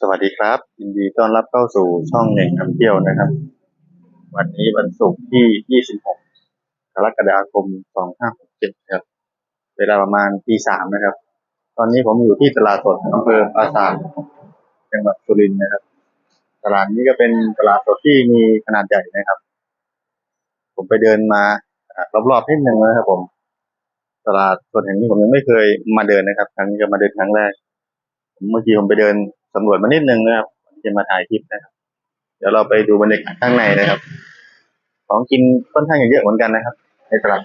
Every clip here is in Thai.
สวัสดีครับ ยินดีต้อนรับเข้าสู่ช่องเน่งนำเที่ยวนะครับ วันนี้วันศุกร์ที่ 26 กรกฎาคม 2567ครับ เวลาประมาณตีสามนะครับ ตอนนี้ผมอยู่ที่ตลาดสดอำเภอปราสาทจังหวัดสุรินทร์นะครับ ตลาดนี้ก็เป็นตลาดสดที่มีขนาดใหญ่นะครับ ผมไปเดินมารอบๆนิดนึงนะครับ ผม ตลาดสดแห่งนี้ผมยังไม่เคยมาเดินนะครับ ครั้งนี้จะมาเดินครั้งแรกเมื่อกี้ผมไปเดิน สำรวจมานิดนึงนะครับก่อนที่จะมาถ่ายคลิปนะครับ เดี๋ยวเราไปดูบรรยากาศข้างในนะครับ ของกินค่อนข้างเยอะเหมือนกันนะครับ ในตลาด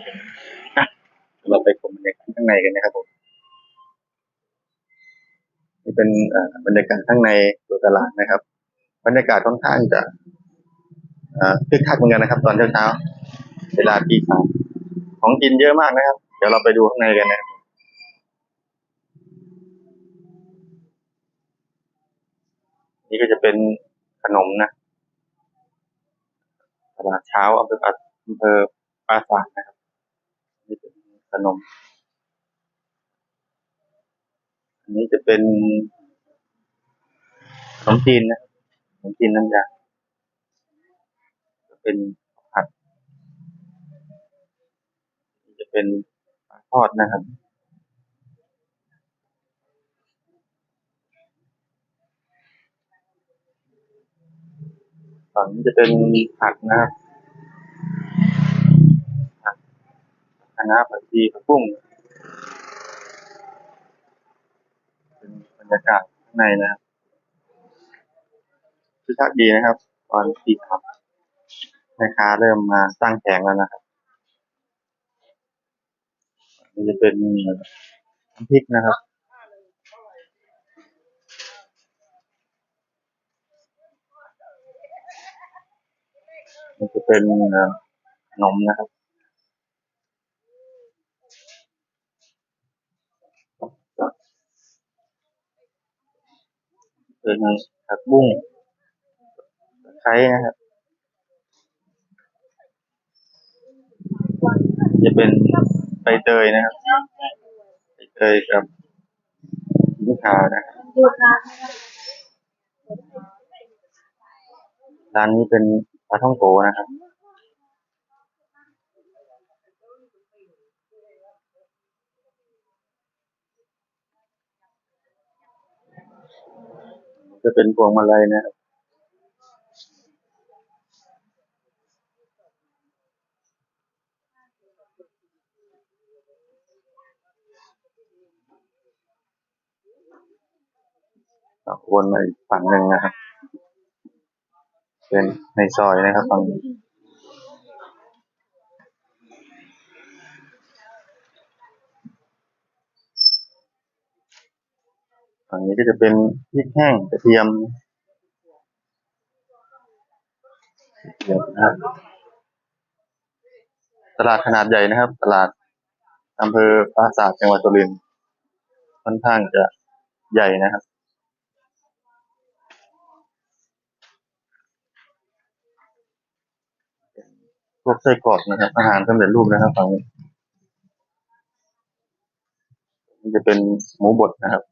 เดี๋ยวเราไปชมบรรยากาศข้างในกันนะครับผมนี่เป็นบรรยากาศข้างในตัวตลาดนะครับ บรรยากาศค่อนข้างจะคึกคักเหมือนกันนะครับ ตอนเช้าๆเวลาตีสามของกินเยอะมากนะครับ เดี๋ยวเราไปดูข้างในกันนะครับ นี่ก็จะเป็นขนมนะตลาดเช้าอำเภอปราอำเภอปราสาทนะครับนี่เป็นขนม อันนี้จะเป็นขนมจีนนะขนมจีนน้ำยาจะเป็นผัดจะเป็นทอดนะครับ ฝั่งนี้จะเป็นผักนะครับผักคะน้าผักชีผักบุ้งเป็นบรรยากาศข้างในนะครับคึกคักดีนะครับ ตอนที่ขับแม่ค้าเริ่มมาตั้งแผงแล้วนะครับนนี่จะเป็นน้ำพริกนะครับ นี่จะเป็นขนมนะครับเป็นผักบุ้งไคร้นะครับ จะเป็นใบเตยนะครับใบเตยกับลูกคานะครับร้านนี้เป็น ปลาท่องโกนะครับจะเป็นพวงมาลัยนะครับวนมาอีกฝั่งหนึ่งนะครับ เป็นในซอยนะครับฝั่งนี้ฝั่งนี้ก็จะเป็นพริกแห้งกระเทียมเดี๋ยวนะครับตลาดขนาดใหญ่นะครับ ตลาดอำเภอปราสาทจังหวัดสุรินทร์ค่อนข้างจะใหญ่นะครับ พวกไส้กรอกนะครับ อาหารสำเร็จรูปนะครับฝั่งนี้นี่จะเป็นหมูบดนะครับ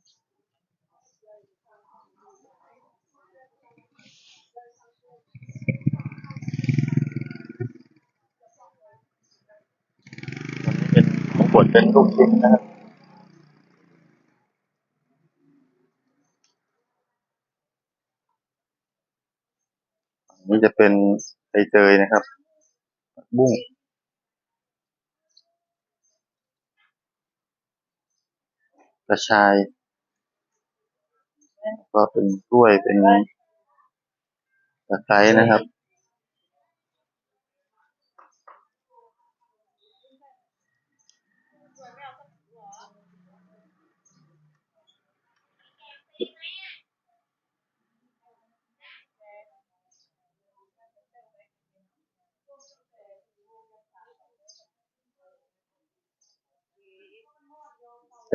นี่เป็นหมูบดเป็นลูกชิ้นนะครับอันนี้จะเป็นใบเตยนะครับ บุ้งกระชาย ก็เป็นกล้วยเป็นตะไคร้นะครับ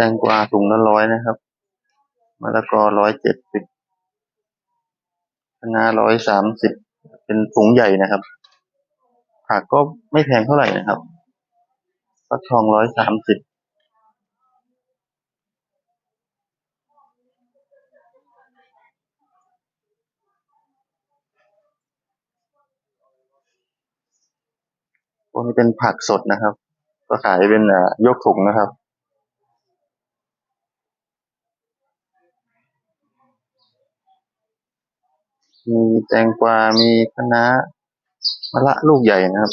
แตงกวาถุงละร้อยนะครับมะละกอร้อยเจ็ดสิบคะน้าร้อยสามสิบเป็นถุงใหญ่นะครับ ผักก็ไม่แพงเท่าไหร่นะครับฟักทองร้อยสามสิบพวกนี้เป็นผักสดนะครับ ก็ขายเป็นยกถุงนะครับ มีแตงกวา มีคะน้ามะระลูกใหญ่นะครับ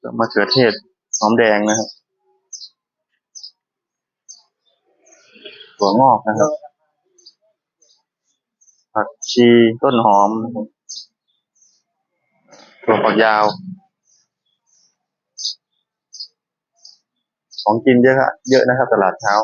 แล้วมะเขือเทศหอมแดงนะครับถั่วงอกนะครับ ผักชีต้นหอมนะครับถั่วฝักยาว ของกินเยอะครับเยอะนะครับ ตลาดเช้า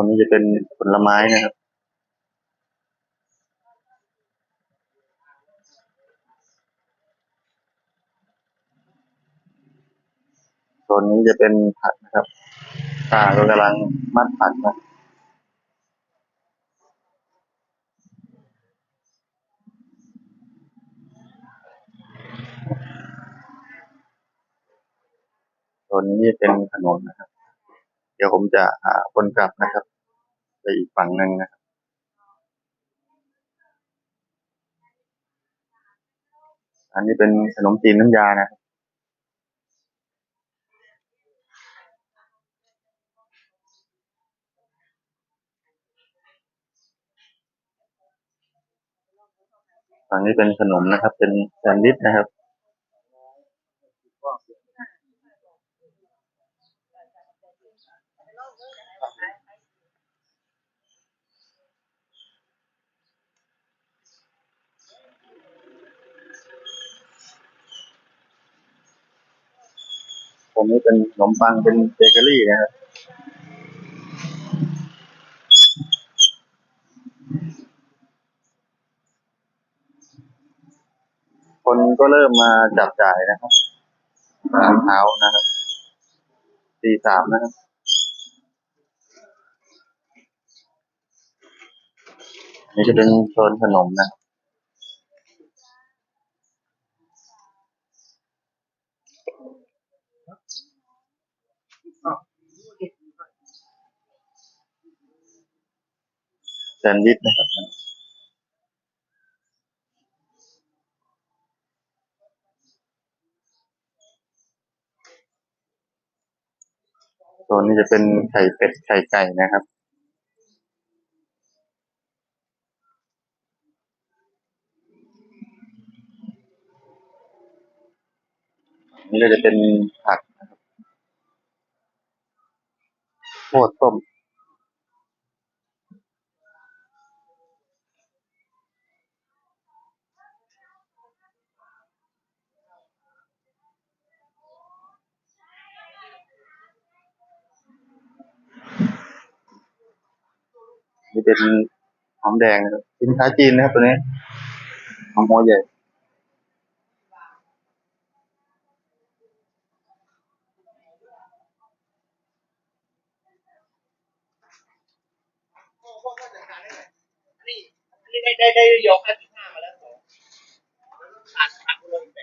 นนี้จะเป็นผลไม้นะครับโซนนี้จะเป็นผักนะครับป้าก็กำลังมัดผักนะโซนนี้เป็นขนมนะครับ เดี๋ยวผมจะหาคนกลับนะครับ ไปอีกฝั่งหนึ่งนะครับอันนี้เป็นขนมจีนน้ำยานะครับฝั่งนี้เป็นขนมนะครับ เป็นแซนด์วิชนะครับ ตรงนี้เป็นขนมปังเป็นเบเกอรี่นะครับคนก็เริ่มมาจับจ่ายนะครับตอนเช้านะครับตีสามนะครับนี่จะเป็นโซนขนมนะครับ ซนด์วิชนะครับโซนนี้จะเป็นไข่เป็ดไข่ไก่นะครับ นี่ก็จะเป็นผักนะครับโคตรต้ม นี่เป็นหอมแดงครับสินค้าจีนนะครับตัวนี้หอมหัวใหญ่นี่ได้ได้ได้ยกห้าสิบห้ามาแล้วสองขาดขาดเลยเป็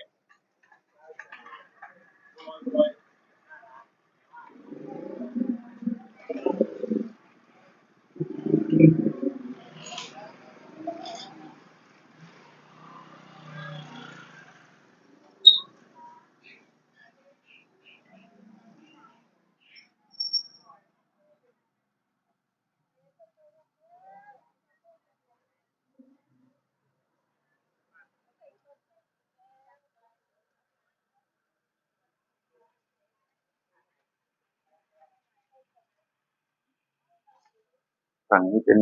ฝั่งนี้เป็น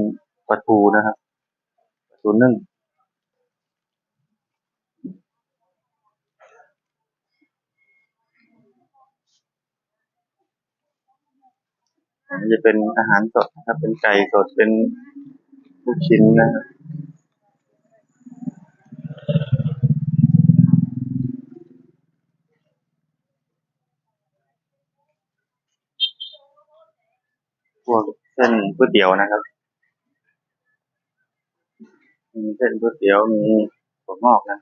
ปลาทูนะครับปลาทูนึ่งอันนี้จะเป็นอาหารสดนะครับ เป็นไก่สด เป็นลูกชิ้นนะครับพวก เส้นก๋วยเตี๋ยวนะครับ มีเส้นก๋วยเตี๋ยวมีถั่วงอกนะ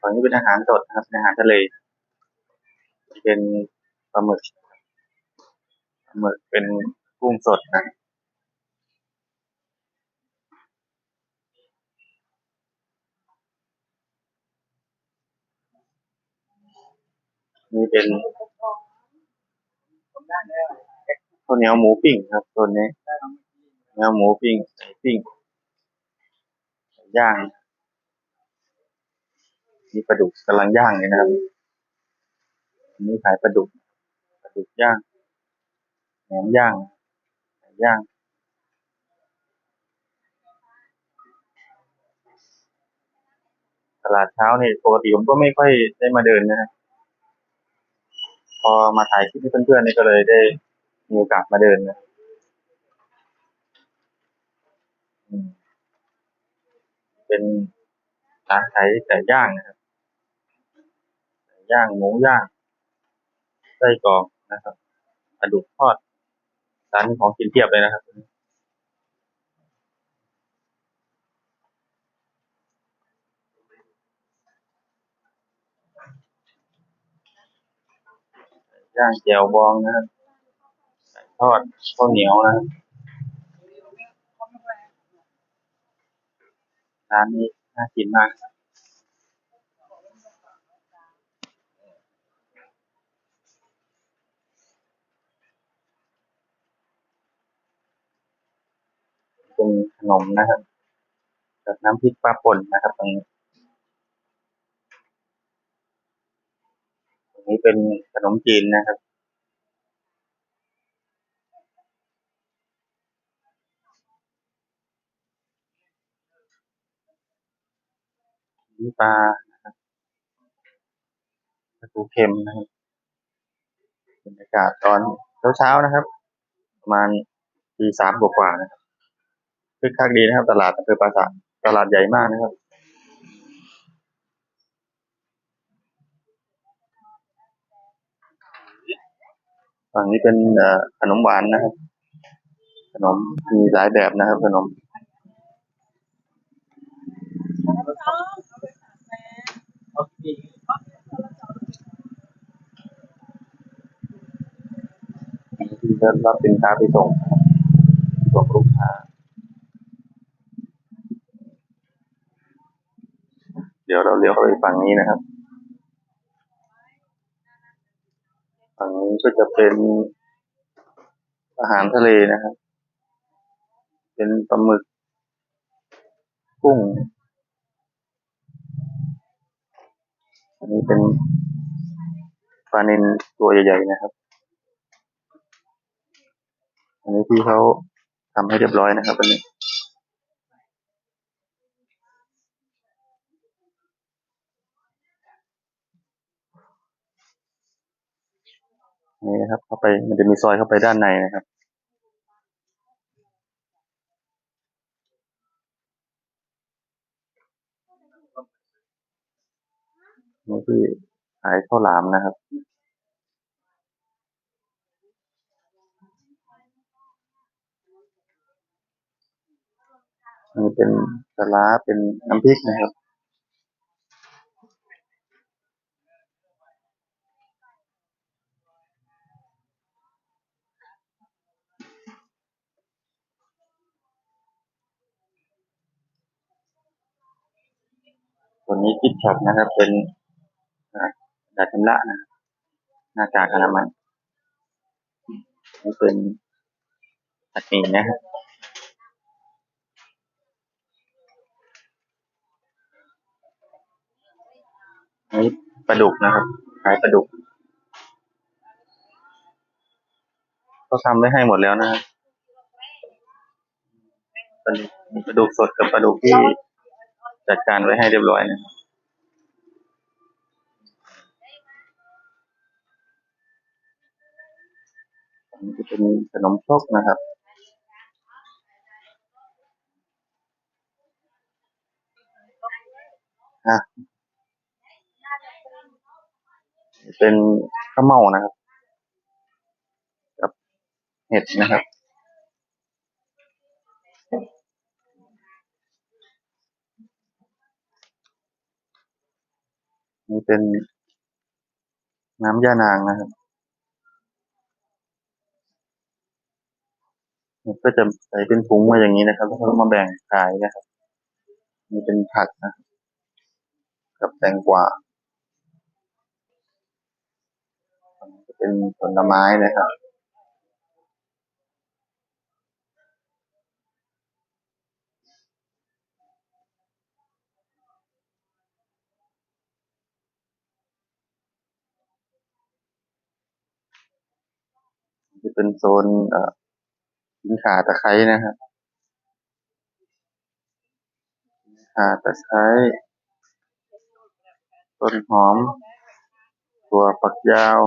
ฝั่งนี้เป็นอาหารสดนะครับเป็นอาหารทะเล เป็นปลาหมึกปลาหมึกเป็นกุ้งสดนะนี่เป็น ข้าวเหนียวหมูปิ้งครับตัวนี้เนื้อหมูปิ้งไก่ปิ้งย่างมีปลาดุกกำลังย่างเลยนะครับอันนี้ขายปลาดุกปลาดุกย่างแหนมย่างไก่ย่างตลาดเช้านี่ปกติผมก็ไม่ค่อยได้มาเดินนะฮะพอมาถ่ายคลิปให้เพื่อนๆนี่ก็เลยได้ มีโอกาสมาเดินนะเป็นร้านขายไก่ย่างนะครับไก่ย่างหมูย่างไส้กรอกนะครับปลาดุกทอดร้านของกินเพียบเลยนะครับย่างแจ่วบองนะครับ ทอดข้าวเหนียวนะร้านนี้น่ากินมากเป็นขนมนะครับกับน้ำพริกปลาป่นนะครับตรงนี้ตรงนี้เป็นขนมจีนนะครับ นี่ปลานะครับปลาทูเค็มนะครับบรรยากาศตอนเช้าๆนะครับ ประมาณตีสามกว่าๆนะครับคึกคักดีนะครับ ตลาดอำเภอปราสาทตลาดใหญ่มากนะครับฝั่งนี้เป็นขนมหวานนะครับ ขนมมีหลายแบบนะครับขนม ที่รับสินค้าไปส่งส่งลูกค้า เดี๋ยวเราเลี้ยวเข้าไปฝั่งนี้นะครับ ฝั่งนี้ก็จะเป็นอาหารทะเลนะครับ เป็นปลาหมึกกุ้ง อันนี้เป็นปลานิลตัวใหญ่ๆนะครับ อันนี้ที่เขาทำให้เรียบร้อยนะครับอันนี้นี่นะครับเข้าไปมันจะมีซอยเข้าไปด้านในนะครับ นี่คือขายข้าวหลามนะครับอันนี้เป็นปลาเป็นน้ำพริกนะครับตัวนี้คิดช็อปนะครับ เป็น อ่าดัดชำระนะหน้ากากอนามัยนี่เป็นผัดหมีนะครับนนี้ปลาดุกนะครับ ขายปลาดุกเขาทำไว้ให้หมดแล้วนะครับปลาดุกสดกับปลาดุกที่จัดการไว้ให้เรียบร้อยนะครับ นี้จะเป็นขนมครกนะครับ อะ เป็นข้าวเม่านะครับ กับเห็ดนะครับนี่เป็นน้ำยานางนะครับ ก็จะใส่เป็นถุงมาอย่างนี้นะครับแล้วก็มาแบ่งขายนะครับนี่เป็นผักนะ กับแตงกวาจะเป็นผลไม้นะครับจะเป็นโซนอ่อ กินขาตะไคร้นะครับขาตะไคร้ต้นหอม ตัวปักยาว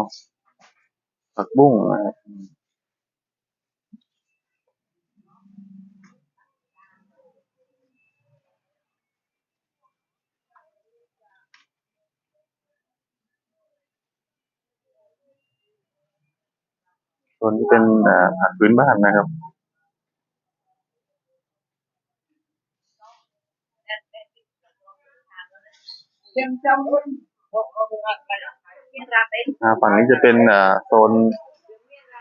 ผักบุ้งนะครับ ส่วนที่เป็นผักพื้นบ้านนะครับฝั่งนี้จะเป็นโซน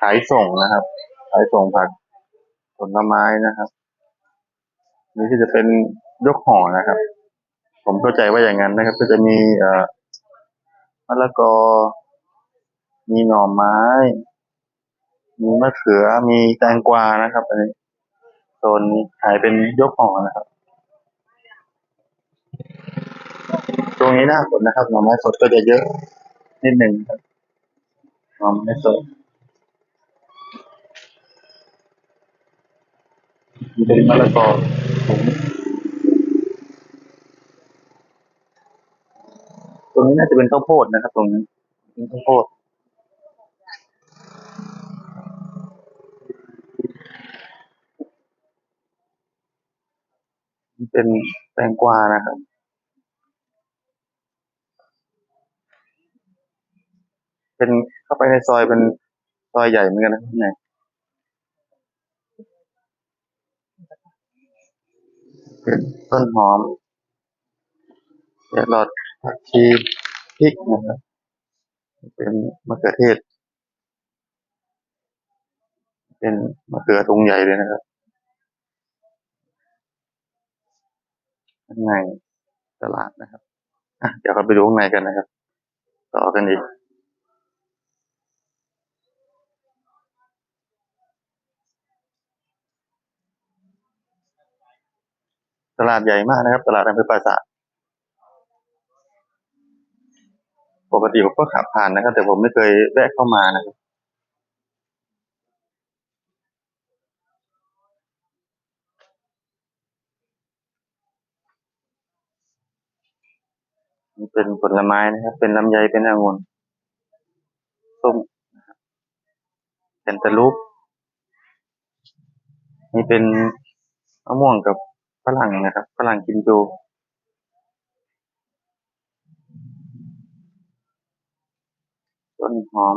ขายส่งนะครับ ขายส่งผักผลไม้นะครับ นี่ที่จะเป็นยกห่อนะครับ ผมเข้าใจว่าอย่างนั้นนะครับ ก็จะมีมะละกอมีหน่อไม้ มีมะเขือมีแตงกวานะครับ อันนี้โซนนี้ขายเป็นยกห่อนะครับ ตรงนี้หน้าฝนนะครับหน่อไม้สดก็จะเยอะนิดหนึ่งครับหน่อไม้สดมีเป็นมะละกอตรงนี้น่าจะเป็นข้าวโพดนะครับ ตรงนี้เป็นข้าวโพด เป็นแตงกวานะครับ เป็นเข้าไปในซอยเป็นซอยใหญ่เหมือนกันนะข้างในเป็นต้นหอมแครอทผักชีพริกนะครับเป็นมะเขือเทศ เป็นมะเขือถุงใหญ่เลยนะครับ ข้างในตลาดนะครับเดี๋ยวเราไปดูข้างในกันนะครับ ต่อกันอีกตลาดใหญ่มากนะครับ ตลาดอำเภอปราสาทปกติผมก็ขับผ่านนะครับ แต่ผมไม่เคยแวะเข้ามานะครับ เป็นผลไม้นะครับ เป็นลำไยเป็นองุ่นส้มเป็นตะลุปนี่เป็นมะม่วงกับฝรั่งนะครับฝรั่งกินจูต้นหอม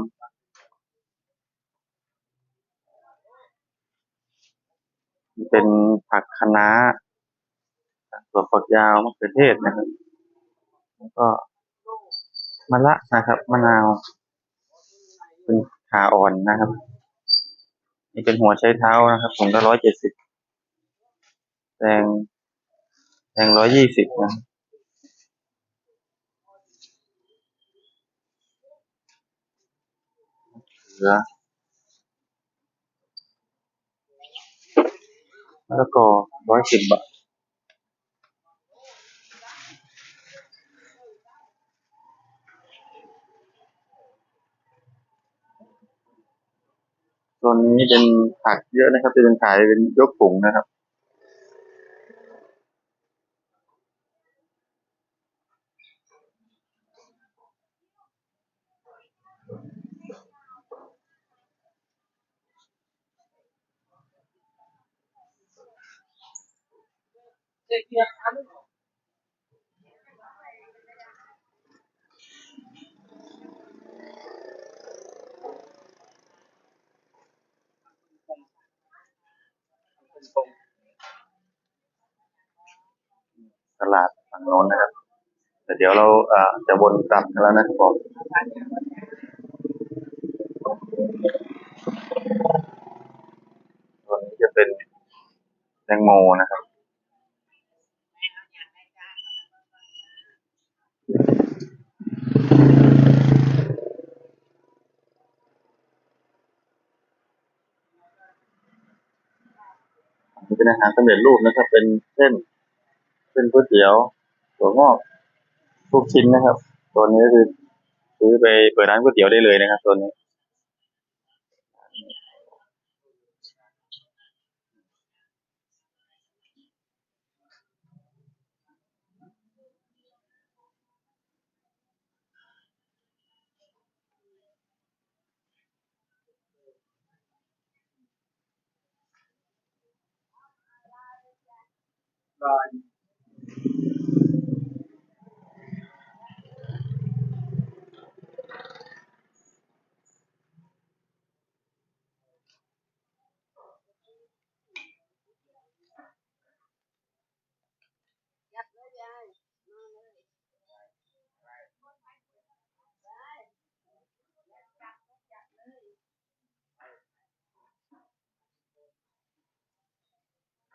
นี่เป็นผักคะน้าถั่วฝักยาวมะเขือเทศนะครับ แล้วก็มะละนะครับมะนาวเป็นขาอ่อนนะครับ นี่เป็นหัวไชเท้านะครับถุงละร้อยเจ็ดสิบแตงแตงร้อยยี่สิบนะเหลือมะละกอร้อยสิบบาท ตัวนี้เป็นผักเยอะนะครับจะเป็นขายเป็นยกถุงนะครับเด็กเกียร์ทัน ตลาดฝั่งโน้นนะครับแต่เดี๋ยวเราเอ่อจะวนกลับกันแล้วนะครับผมตัวนี้จะเป็นแตงโมนะครับอันนี้เป็นอาหารสำเร็จรูปนะครับ เป็นเส้น เส้นก๋วยเตี๋ยวถั่วงอกทุกชิ้นนะครับ ตัวนี้คือซื้อไปเปิดร้านก๋วยเตี๋ยวได้เลยนะครับตัวนี้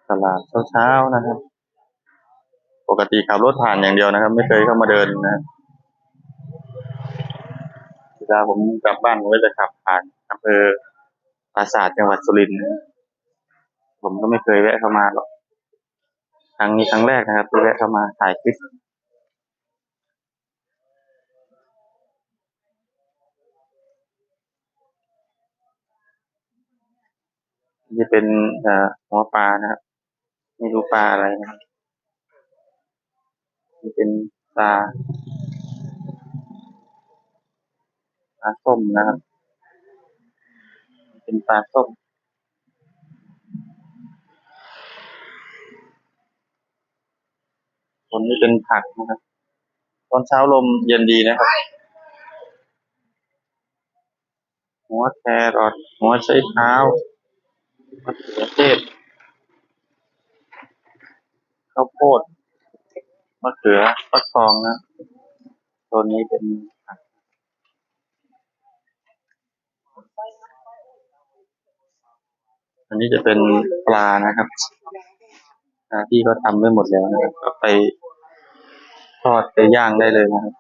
ตลาดเช้าๆนะครับ กติขับรถผ่านอย่างเดียวนะครับ ไม่เคยเข้ามาเดินนะเวลาผมกลับบ้านผมก็จะขับผ่านอำเภอปราสาทจังหวัดสุรินทร์ผมก็ไม่เคยแวะเข้ามาหรอกครั้งนี้ครั้งแรกนะครับที่แวะเข้ามาถ่ายคลิปนี่เป็นหัวปลานะครับไม่รู้ปลาอะไรนะครับ นี่เป็นปลาปลาส้มนะครับ เป็นปลาส้มผลนี้เป็นผักนะครับ ตอนเช้าลมเย็นดีนะครับ หัวแครอทหัวไชเท้ามะเขือเทศข้าวโพด มะเขือฟักทองนะตัวนี้เป็นอันนี้จะเป็นปลานะครับอ่าที่เขาทำไว้หมดแล้วนะครับก็ไปทอดไปย่างได้เลยนะครับ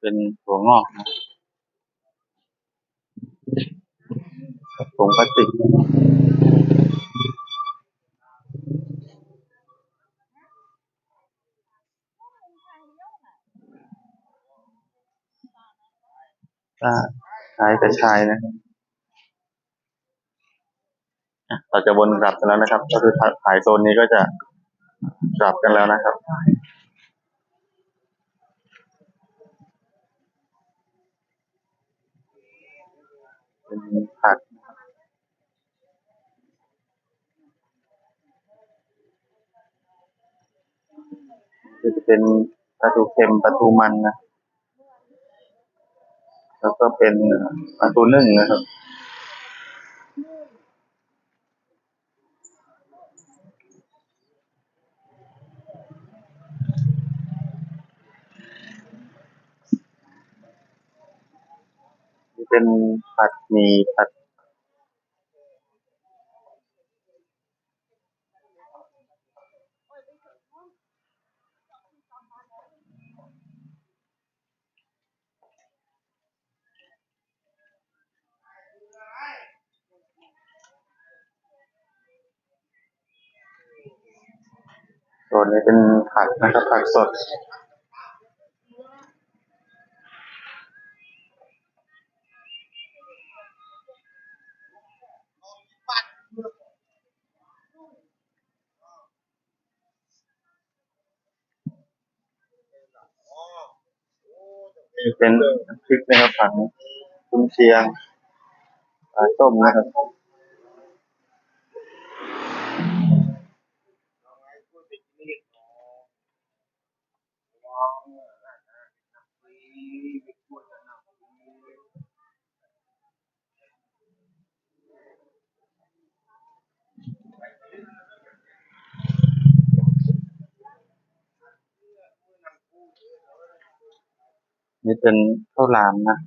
เป็นถั่วงอกนะถุงพลาสติก ก็ขายกระชายนะเราจะวนกลับกันแล้วนะครับ ก็คือขายโซนนี้ก็จะกลับกันแล้วนะครับเป็นผักจะเป็นปลาทูเค็มปลาทูมันนะ แล้วก็เป็นปลาทูนึ่งนะครับ เป็นผัดหมี่ผัด ส่วนนี้เป็นผักนะครับ ผักสด นี่เป็นพริกนะครับผักกุนเชียงปลาส้มนะครับ นี่เป็นเข้าวหลามนะ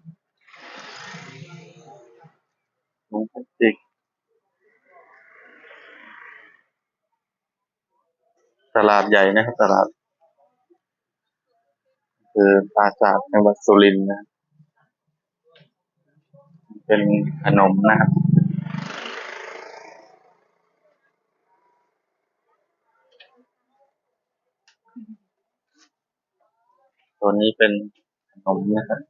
ถุงพลาสติกตลาดใหญ่นะครับตลาด คือปราสาทจังหวัดสุรินทร์นะเป็นขนมนะครับตัวนี้เป็นขนมนะครับ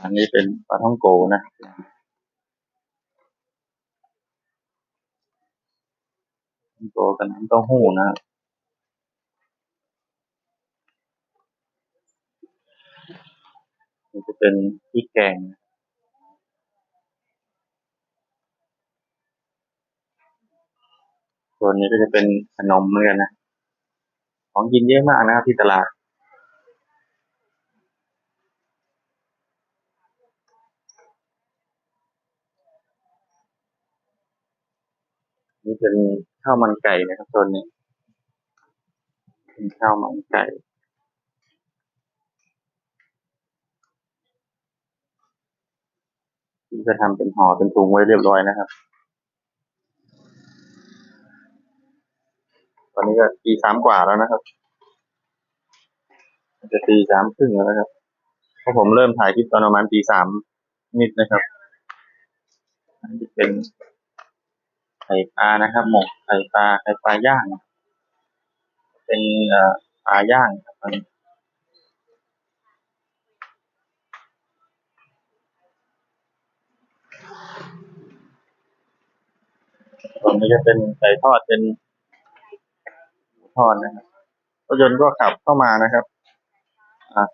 อันนี้เป็นปลาท่องโกนะท่องโกกับน้ำเต้าหู้นะครันี่จะเป็นพริกแกงส่วนนี้ก็จะเป็นขนมเหมือนกันนะ ของกินเยอะมากนะครับที่ตลาด เป็นข้าวมันไก่นะครับส่วนนี้เป็นข้าวมันไก่ที่จะทำเป็นห่อเป็นถุงไว้เรียบร้อยนะครับตอนนี้ก็ตีสามกว่าแล้วนะครับ จะตีสามครึ่งแล้วนะครับเพราะผมเริ่มถ่ายคลิปตอนประมาณตีสามนิดนะครับอันนี้เป็น ไข่ปลานะครับ หมกไข่ปลาไข่ปลาย่าง เป็นปลาย่างครับนนี้ส่วนนี้จะเป็นไก่ทอดเป็นหมูทอดนะครับรถยนต์ก็ขับเข้ามานะครับ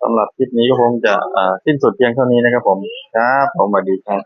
สำหรับคลิปนี้ก็คงจะอ่าสิ้นสุดเพียงเท่านี้นะครับผม ครับ ผมสวัสดีครับ